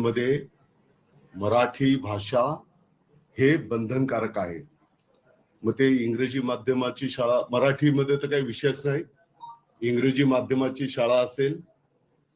मध्ये मराठी भाषा हे बंधनकारक आहे. मग ते इंग्रजी माध्यमाची शाळा मराठीमध्ये तर काही विषयच नाही. इंग्रजी माध्यमाची शाळा असेल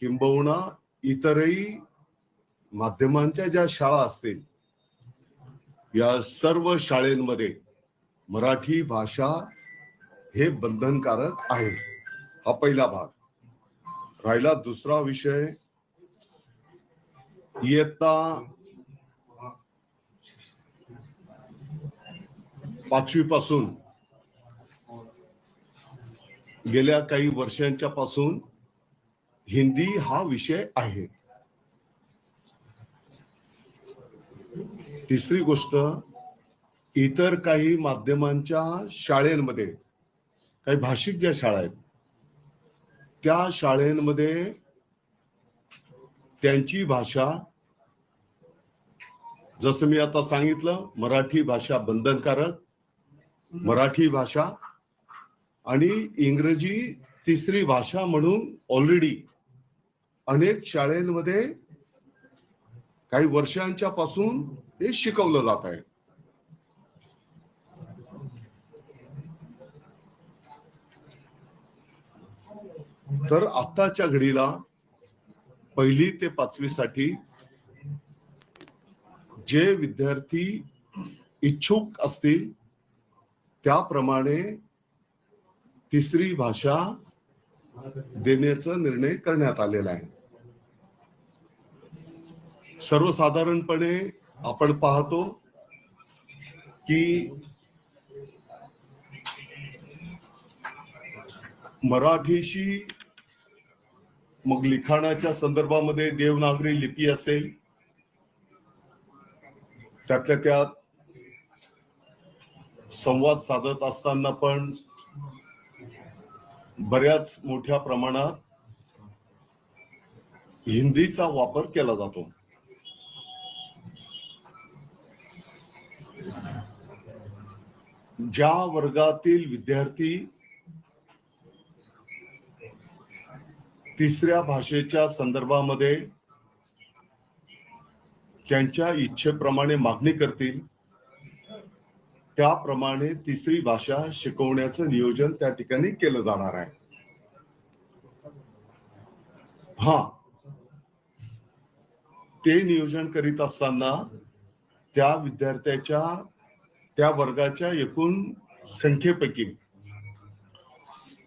किंबहुना इतरही माध्यमांच्या ज्या शाळा असतील या सर्व शाळेमध्ये मराठी भाषा हे बंधनकारक आहे. हा पहिला भाग. राहिला दुसरा विषय इयत्ता पाचवी पासून. गेल्या काही वर्षांच्या पासून हिंदी हा विषय आहे. तिसरी गोष्ट इतर काही माध्यमांच्या शाळेमध्ये काही भाषिक ज्या शाळा आहेत त्या शाळेमध्ये त्यांची भाषा जसं मी आता सांगितलं मराठी भाषा बंधनकारक मराठी भाषा आणि इंग्रजी तिसरी भाषा म्हणून ऑलरेडी अनेक शाळेमध्ये काही वर्षांच्या पासून हे शिकवलं जात आहे. तर आताच्या घडीला पहिली ते पाचवी साठी जे विद्यार्थी इच्छुक असतील त्याप्रमाणे तिसरी भाषा देण्याचा निर्णय करण्यात आलेला आहे. सर्वसाधारणपणे आपण पाहतो की मराठीशी मग लिखाणाच्या संदर्भामध्ये देवनागरी लिपी असेल त्यातल्या त्यात संवाद साधत असताना पण बऱ्याच मोठ्या प्रमाणात हिंदीचा वापर केला जातो. ज्या वर्गातील विद्यार्थी तिसऱ्या भाषेच्या संदर्भामध्ये त्यांच्या इच्छेप्रमाणे मागणी करतील. त्याप्रमाणे तिसरी भाषा शिकवण्याचं नियोजन त्या ठिकाणी केलं जाणार आहे. हा. ते नियोजन करीत असताना त्या विद्यार्थ्याच्या त्या वर्गाच्या एकूण संख्येपैकी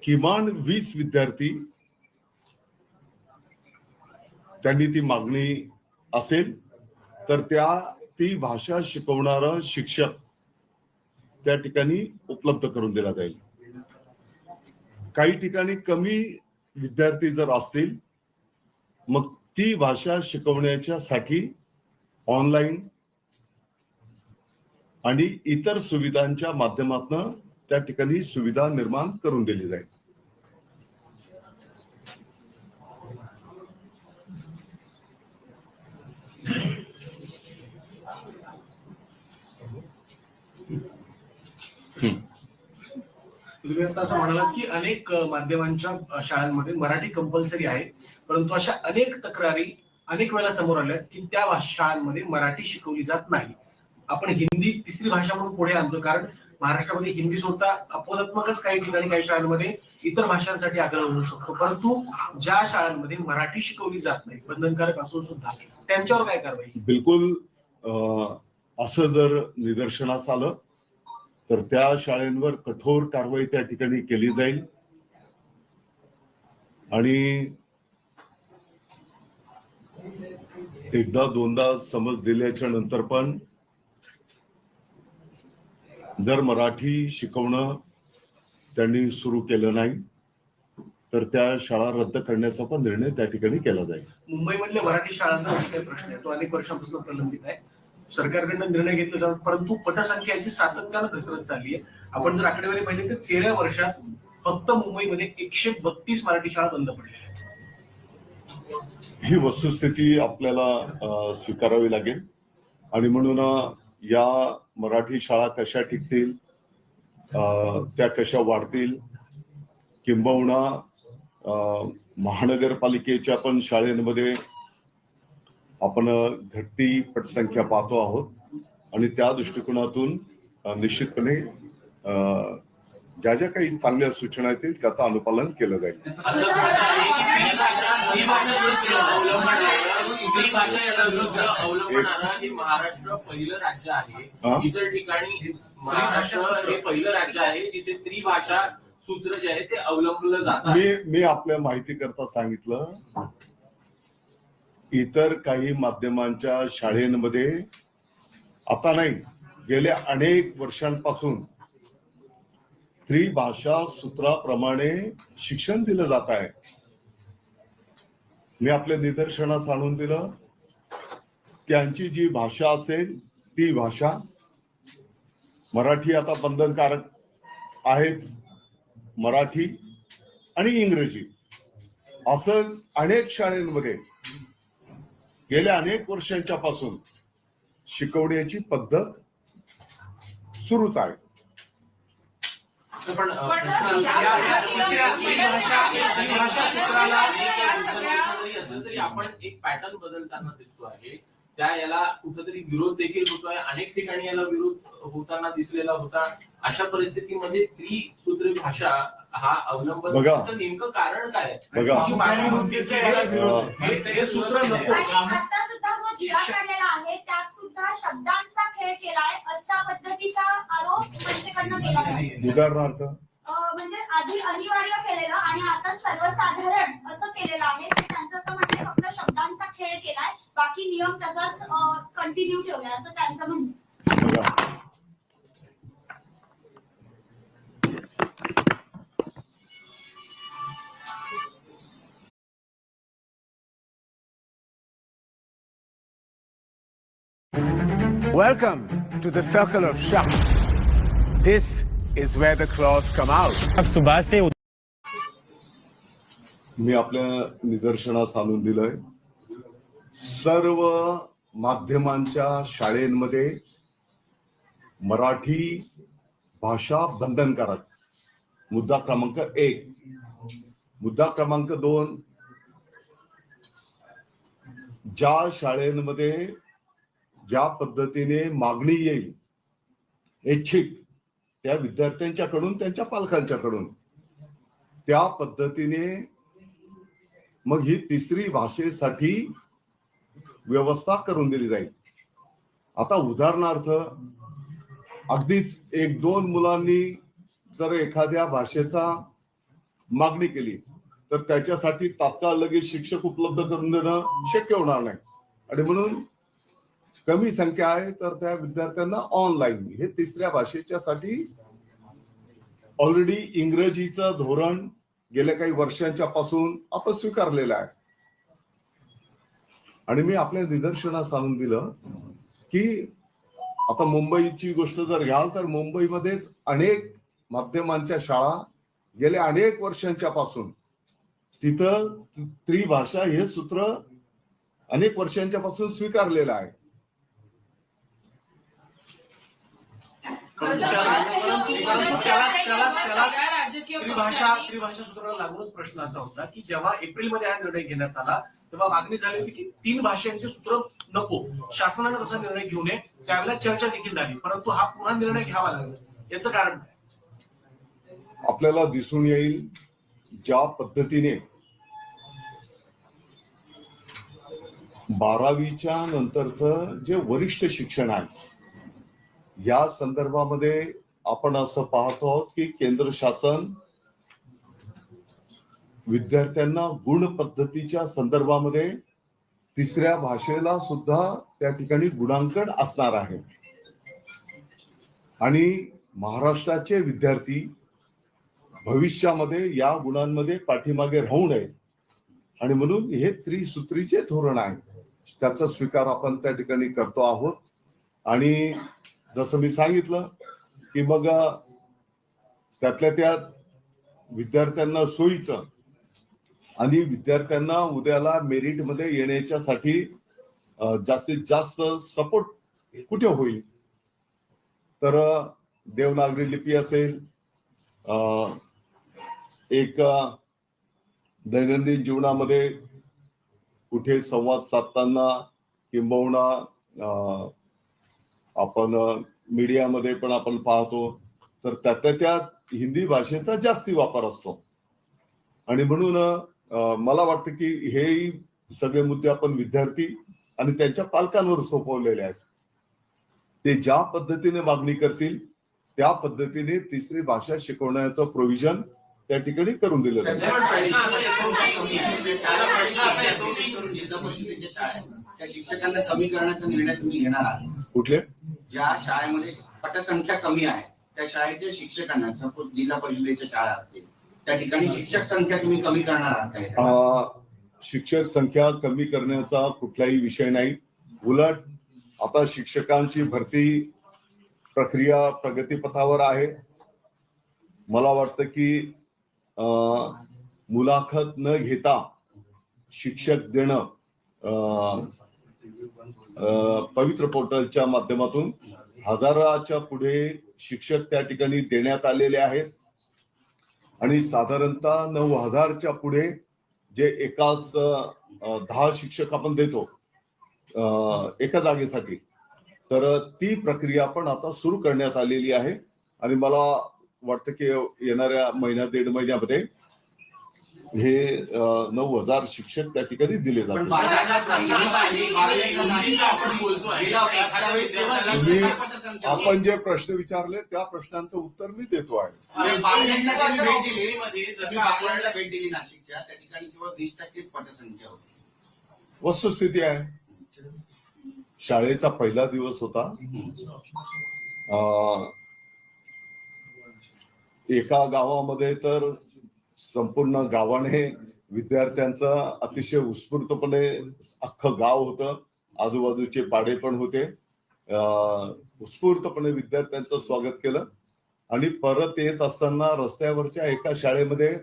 किमान वीस विद्यार्थी त्यांनी ती मागणी असेल. तर त्या ती भाषा शिकवणारा शिक्षक त्या ठिकाणी उपलब्ध करून दिला जाईल. काही ठिकाणी कमी विद्यार्थी जर असतील मग ती भाषा शिकवण्याच्या साठी ऑनलाईन आणि इतर सुविधांच्या माध्यमातून त्या ठिकाणी सुविधा निर्माण करून दिली जाईल. तुम्ही आता असं म्हणालात की अनेक माध्यमांच्या शाळांमध्ये मराठी कंपल्सरी आहे. परंतु अशा अनेक तक्रारी अनेक वेळा समोर आल्या की त्या शाळांमध्ये मराठी शिकवली जात नाही. आपण हिंदी तिसरी भाषा म्हणून पुढे आणतो. कारण महाराष्ट्रामध्ये हिंदी सोडता अपवादात्मकच काही ठिकाणी काही शाळांमध्ये इतर भाषांसाठी आग्रह होऊ शकतो. परंतु ज्या शाळांमध्ये मराठी शिकवली जात नाही बंधनकारक असून सुद्धा त्यांच्यावर काय कारवाई? बिलकुल असं जर निदर्शनास आलं तर त्या शाळेंवर कठोर कारवाई त्या ठिकाणी केली जाईल. आणि एकदा दोनदा समज दिल्याच्या नंतर पण जर मराठी शिकवणं त्यांनी सुरू केलं नाही तर त्या शाळा रद्द करण्याचा पण निर्णय त्या ठिकाणी केला जाईल. मुंबईमधल्या मराठी शाळांचा प्रश्न आहे तो अनेक वर्षांपासून प्रलंबित आहे. सरकारकडनं निर्णय घेतला जातो. परंतु पटसंख्याची सातत्यानं घसरत चालली आहे. आपण जर आकडेवारी पाहिली तर तेरा वर्षात फक्त मुंबईमध्ये एकशे बत्तीस मराठी शाळा बंद पडलेल्या आहेत. ही वस्तुस्थिती आपल्याला स्वीकारावी लागेल. आणि म्हणून या मराठी शाळा कशा टिकतील त्या कशा वाढतील किंबहुना महानगरपालिकेच्या पण शाळेमध्ये आपण घटती पटसंख्या पाहतो आहोत आणि त्या दृष्टिकोनातून निश्चितपणे ज्या ज्या काही चांगल्या सूचना येतील त्याचं अनुपालन केलं जाईल. महाराष्ट्र पहिलं राज्य? आहे. इतर ठिकाणी महाराष्ट्र हे पहिलं राज्य आहे जिथे त्रिभाषा सूत्र जे आहे ते अवलंबलं जातात मी मी आपल्या माहिती करता सांगितलं इतर काही माध्यमांच्या शाळेमध्ये आता नाही गेल्या अनेक वर्षांपासून त्रिभाषा सूत्राप्रमाणे शिक्षण दिलं जात आहे. मी आपल्या निदर्शनास आणून दिलं त्यांची जी भाषा असेल ती भाषा मराठी आता बंधनकारक आहेच मराठी आणि इंग्रजी. असं अनेक शाळेमध्ये गेल्या अनेक वर्षांच्या पासून शिकवण्याची पद्धत सुरूच आहे. पण आपण एक पॅटर्न बदलताना दिसतो आहे. त्या याला कुठेतरी विरोध देखील होतोय. अनेक ठिकाणी याला विरोध होताना दिसलेला होता. अशा परिस्थितीमध्ये त्रिसूत्री भाषा हा अवलंबन नेमकं कारण काय? हे. सूत्र नको. आणि आता सुद्धा जो जिरा काढलेला आहे त्यात सुद्धा शब्दांचा खेळ केलाय अशा पद्धतीचा आरोप मनसेकडनं केला उदाहरणार्थ? अं, म्हणजे आधी अनिवार्य केलेलं आणि आता सर्वसाधारण असं केलेलं आहे. ते त्यांचं असं म्हणणं आहे, फक्त शब्दांचा खेळ केलाय बाकी नियम तसाच कंटिन्यू ठेवलाय असं त्यांचं म्हणणं आहे. Welcome to the circle of shock. This is where the claws come out. अब सुबह से मी आपल्या निदर्शनास आणून दिलंय सर्व माध्यमांच्या शाळेंमध्ये मराठी भाषा बंधनकारक मुद्दा क्रमांक एक मुद्दा क्रमांक दोन ज्या शाळेंमध्ये ज्या पद्धतीने मागणी येईल ऐच्छिक त्या विद्यार्थ्यांच्याकडून त्यांच्या पालकांच्याकडून. त्या पद्धतीने मग ही तिसरी भाषेसाठी व्यवस्था करून दिली जाईल. आता उदाहरणार्थ अगदीच एक दोन मुलांनी जर एखाद्या भाषेचा मागणी केली तर त्याच्यासाठी तात्काळ लगेच शिक्षक उपलब्ध करून देणं शक्य होणार नाही. आणि म्हणून कमी संख्या आहे तर त्या विद्यार्थ्यांना ऑनलाईन हे तिसऱ्या भाषेच्या साठी ऑलरेडी इंग्रजीचं धोरण गेल्या काही वर्षांच्या पासून आपण स्वीकारलेलं आहे. आणि मी आपल्या निदर्शनास आणून दिलं की आता मुंबईची गोष्ट जर घ्याल तर मुंबईमध्येच अनेक माध्यमांच्या शाळा गेल्या अनेक वर्षांच्या पासून तिथं त्रिभाषा हे सूत्र अनेक वर्षांच्या पासून स्वीकारलेलं आहे. परंतु त्याला त्रिभाषा त्रिभाषा सूत्राला लागूनच प्रश्न असा होता की जेव्हा एप्रिलमध्ये हा निर्णय घेण्यात आला तेव्हा मागणी झाली होती की तीन भाषांचे सूत्र नको. शासनाने तसा निर्णय घेऊ नये त्यावेळेला चर्चा देखील झाली. परंतु हा पुन्हा निर्णय घ्यावा लागला. याचं कारण काय? आपल्याला दिसून येईल ज्या पद्धतीने बारावीच्या नंतरचं जे वरिष्ठ शिक्षण आहे या संदर्भामध्ये आपण असं पाहतो आहोत की केंद्र शासन विद्यार्थ्यांना गुण पद्धतीच्या संदर्भामध्ये तिसऱ्या भाषेला सुद्धा त्या ठिकाणी गुणांकन असणार आहे. आणि महाराष्ट्राचे विद्यार्थी भविष्यामध्ये या गुणांमध्ये पाठीमागे राहू नये आणि म्हणून हे त्रिसूत्रीचे धोरण आहे. त्याचा स्वीकार आपण त्या ठिकाणी करतो आहोत. आणि जसं मी सांगितलं की मग त्यातल्या त्यात विद्यार्थ्यांना सोयीचं आणि विद्यार्थ्यांना उद्याला मेरिटमध्ये येण्याच्यासाठी जास्तीत जास्त सपोर्ट कुठे होईल? तर देवनागरी लिपी असेल एक दैनंदिन जीवनामध्ये कुठे संवाद साधताना किंबहुना अं, आपण मीडियामध्ये पण आपण पाहतो. तर त्यातल्या त्यात हिंदी भाषेचा जास्ती वापर असतो. आणि म्हणून मला वाटतं की हे सगळे मुद्दे आपण विद्यार्थी आणि त्यांच्या पालकांवर सोपवलेले आहेत. ते ज्या पद्धतीने मागणी करतील त्या पद्धतीने तिसरी भाषा शिकवण्याचं प्रोव्हिजन त्या ठिकाणी करून दिलं त्या घेणार आहात. कुठले? ज्या शाळेमध्ये पटसंख्या कमी आहे त्या शाळेच्या शिक्षकांना सपोज जिल्हा परिषदेच्या शाळा असतील त्या ठिकाणी शिक्षक संख्या तुम्ही कमी करणार आहात शिक्षक संख्या कमी करण्याचा कुठलाही विषय नाही. उलट आता शिक्षकांची भरती प्रक्रिया प्रगतीपथावर आहे. मला वाटतं की मुलाखत न घेता शिक्षक देणं अं, पवित्र पोर्टलच्या माध्यमातून हजाराच्या पुढे शिक्षक त्या ठिकाणी देण्यात आलेले आहेत. आणि साधारणतः नऊ हजारच्या पुढे जे एकाच दहा शिक्षक आपण देतो एका जागेसाठी. तर ती प्रक्रिया पण आता सुरू करण्यात आलेली आहे. आणि मला वाटतं की येणाऱ्या महिन्या दीड महिन्यामध्ये हे नऊ हजार शिक्षक त्या ठिकाणी दिले हिंदीचं आपण जे प्रश्न विचारले त्या प्रश्नांचं उत्तर मी देतो आहे. भेट दिली नाशिकच्या त्या ठिकाणी वीस टक्केच पटसंख्या होती. वस्तुस्थिती आहे. शाळेचा पहिला दिवस होता. एका गावामध्ये तर संपूर्ण गावाने विद्यार्थ्यांचं अतिशय उत्स्फूर्तपणे अख्खं गाव होतं. आजूबाजूचे पाडे पण होते. अं, उत्स्फूर्तपणे विद्यार्थ्यांचं स्वागत केलं. आणि परत येत असताना रस्त्यावरच्या एका शाळेमध्ये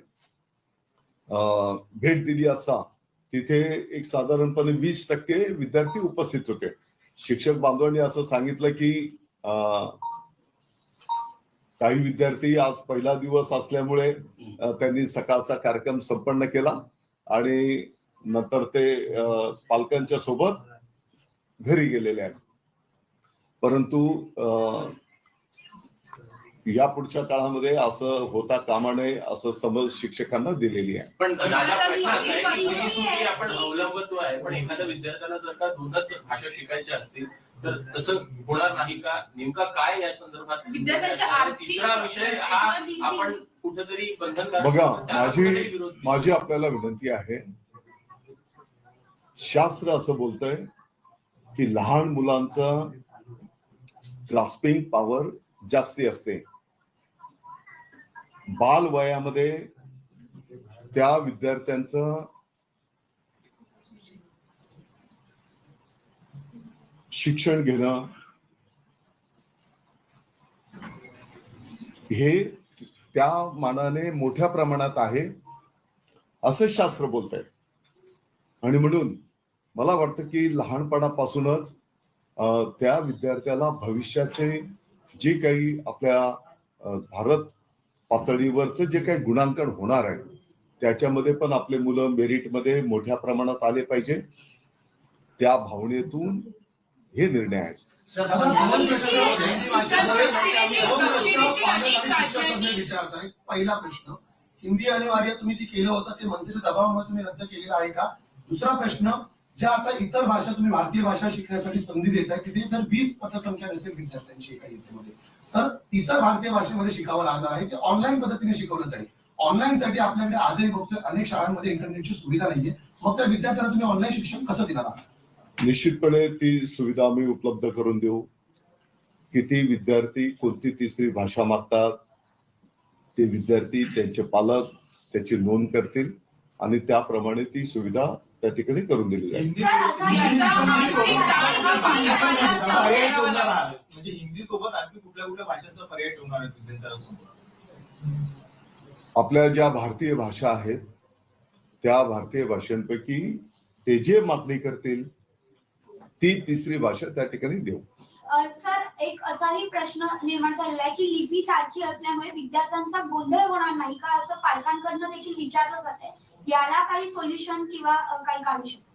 अं, भेट दिली असता तिथे एक साधारणपणे वीस टक्के विद्यार्थी उपस्थित होते. शिक्षक बांधवांनी असं सांगितलं की काही विद्यार्थी आज पहिला दिवस असल्यामुळे त्यांनी सकाळचा कार्यक्रम संपन्न केला आणि नंतर ते पालकांच्या सोबत घरी गेलेले आहेत. परंतु अं, या पुढच्या काळामध्ये असं होता कामा नये असं समज शिक्षकांना दिलेली आहे. पण आपण आहे. पण एखाद्या विद्यार्थ्याला जर का दोनच भाषा शिकायच्या असतील तर तसं होणार नाही का? नेमका काय या संदर्भात विद्यार्थ्यांच्या आर्थिक तिसरा विषय हा आपण कुठेतरी बंधनकारक बघा त्याला माझी विरोध. माझी आपल्याला विनंती आहे शास्त्र असं बोलतंय की लहान मुलांचं ग्रास्पिंग पॉवर जास्ती असते. बाल वयामध्ये त्या विद्यार्थ्यांचं शिक्षण घेणं हे त्या मानाने मोठ्या प्रमाणात आहे असं शास्त्र बोलत आहे आणि म्हणून मला वाटतं की लहानपणापासूनच त्या विद्यार्थ्याला भविष्याचे जे काही आपल्या भारत पातळीवरचं जे काही गुणांकन होणार आहे त्याच्यामध्ये पण आपले मुलं मेरिटमध्ये मोठ्या प्रमाणात आले पाहिजे. त्या भावनेतून हे निर्णय आहेत आहे. पहिला प्रश्न हिंदी अनिवार्य तुम्ही जे केलं होतं ते मनसेच्या दबावामुळे तुम्ही रद्द केलेलं आहे का? दुसरा प्रश्न ज्या आता इतर भाषा तुम्ही भारतीय भाषा शिकण्यासाठी संधी देताय तिथे जर वीस पटसंख्या नसेल विद्यार्थ्यांची एका इयत्तेमध्ये तर इतर भारतीय भाषेमध्ये शिकावं लागणार आहे. ते ऑनलाईन पद्धतीने शिकवलं जाईल. ऑनलाईन साठी आपल्याकडे आजही बघतोय अनेक शाळांमध्ये इंटरनेटची सुविधा नाहीये. मग त्या विद्यार्थ्यांना तुम्ही ऑनलाईन शिक्षण कसं देणार आहात? निश्चितपणे ती सुविधा आम्ही उपलब्ध करून देऊ. किती विद्यार्थी कोणती तिसरी भाषा मागतात ते विद्यार्थी त्यांचे पालक त्याची नोंद करतील आणि त्याप्रमाणे ती सुविधा त्या ठिकाणी करून दिली जाईल. म्हणजे हिंदी सोबत आणखी कुठल्या कुठल्या भाषांचा पर्याय ठेवणार आहेत विद्यार्थ्यांसमोर? आपल्या ज्या भारतीय भाषा आहेत त्या भारतीय भाषांपैकी ते जे मागणी करतील ती तिसरी भाषा त्या ठिकाणी देऊ. सर एक असाही प्रश्न निर्माण झालेला आहे की लिपी सारखी असल्यामुळे विद्यार्थ्यांचा गोंधळ होणार नाही का असं पालकांकडनं देखील विचारलं जात आहे. याला काही सोल्युशन किंवा काही काढू शकतो.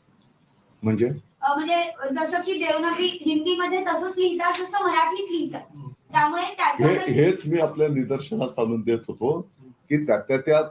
म्हणजे? म्हणजे जसं की देवनागरी हिंदीमध्ये तसंच लिहितात जसं मराठीत लिहितात. त्यामुळे हेच मी आपल्या निदर्शनास आणून देत होतो की त्या त्या